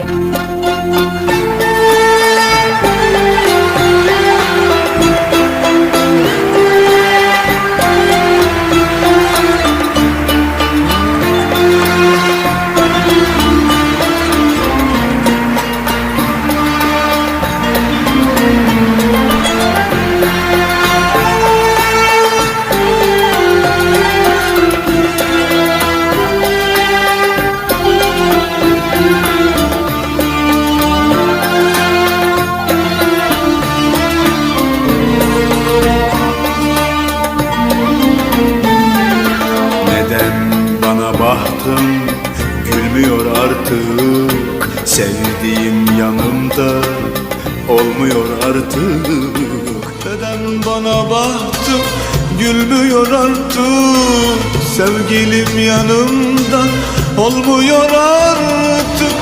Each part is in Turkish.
嗯。Artık. Sevdiğim yanımda olmuyor artık. Neden bana bahtım gülmüyor artık. Sevgilim yanımda olmuyor artık.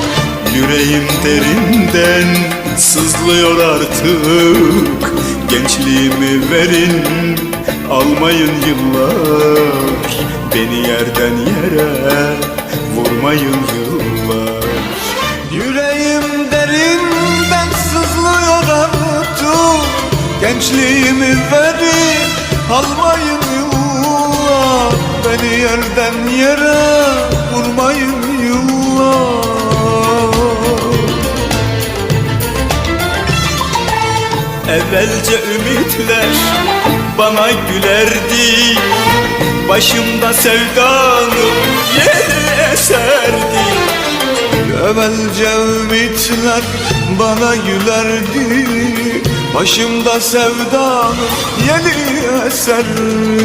Yüreğim derinden sızlıyor artık. Gençliğimi verin almayın yıllar. Beni yerden yere vurmayın yıllar Gençliğimi verin almayın yıllar Beni yerden yere vurmayın yıllar Evvelce ümitler bana gülerdi Başımda sevdanın yeri eserdi. Evvelce ümitler bana gülerdi Başımda sevdanın yeni eserdi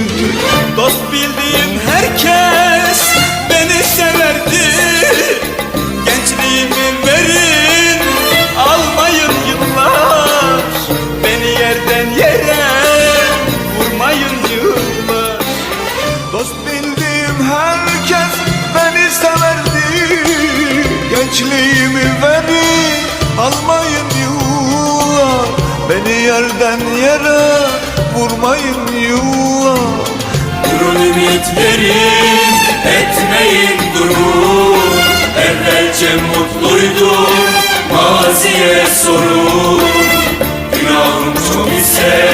Dost bildiğim herkes beni severdi. Gençliğimi verin almayın yıllar. Beni yerden yere vurmayın yıllar. Dost bildiğim herkes beni severdi. Gençliğimi verin almayın yerden yere vurmayın yıllar Durun ümitlerin etmeyin durun Evvelce mutluydum maziye sorun Günahım çok ise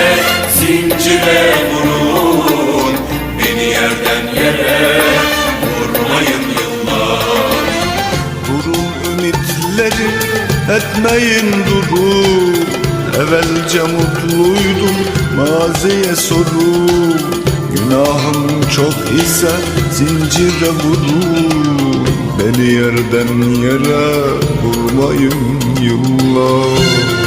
zincire vurun. Beni yerden yere vurmayın yıllar Durun ümitleri etmeyin durun Evvelce mutluydum maziye sorun Günahım çok ise zincire vurun Beni yerden yere vurmayın yıllar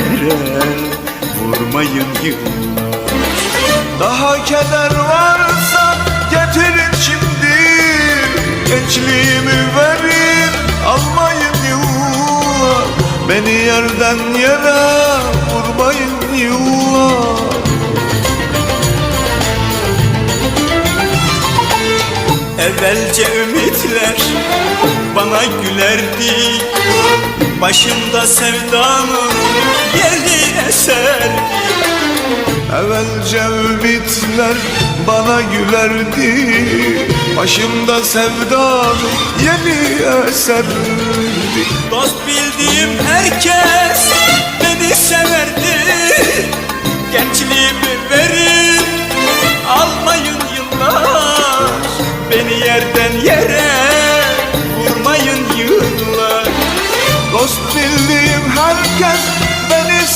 yere Vurmayın yıllar Daha keder varsa Getirin şimdi. Gençliğimi verin Almayın yıllar Beni yerden yere Vurmayın yıllar Evvelce ümitler bana gülerdi. Başımda sevdanın yeri eser. Evvelce ümitler bana gülerdi. Başımda sevdanın yeni eserdi Dost bildiğim herkes beni severdi. Gençliğimi verin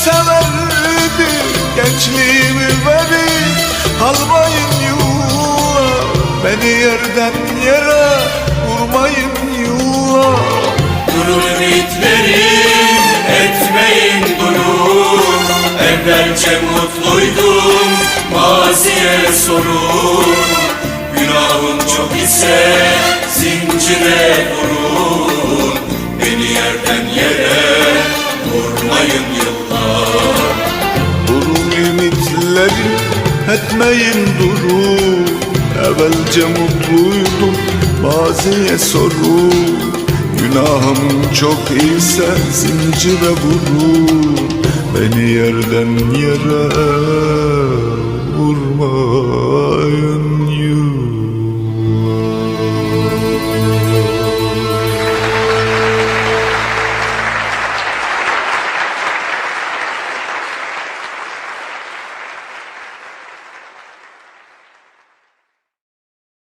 severdi Gençliğimi verin almayın yıllar Beni yerden yere vurmayın yıllar Durun ümitlerim etmeyin durun Evvelce mutluydum maziye sorun. Günahım çok ise zincire vurun. Beni yerden yere etmeyin durun Evvelce mutluydum maziye sorun Günahım çok ise zincire vurun Beni yerden yere vurmayın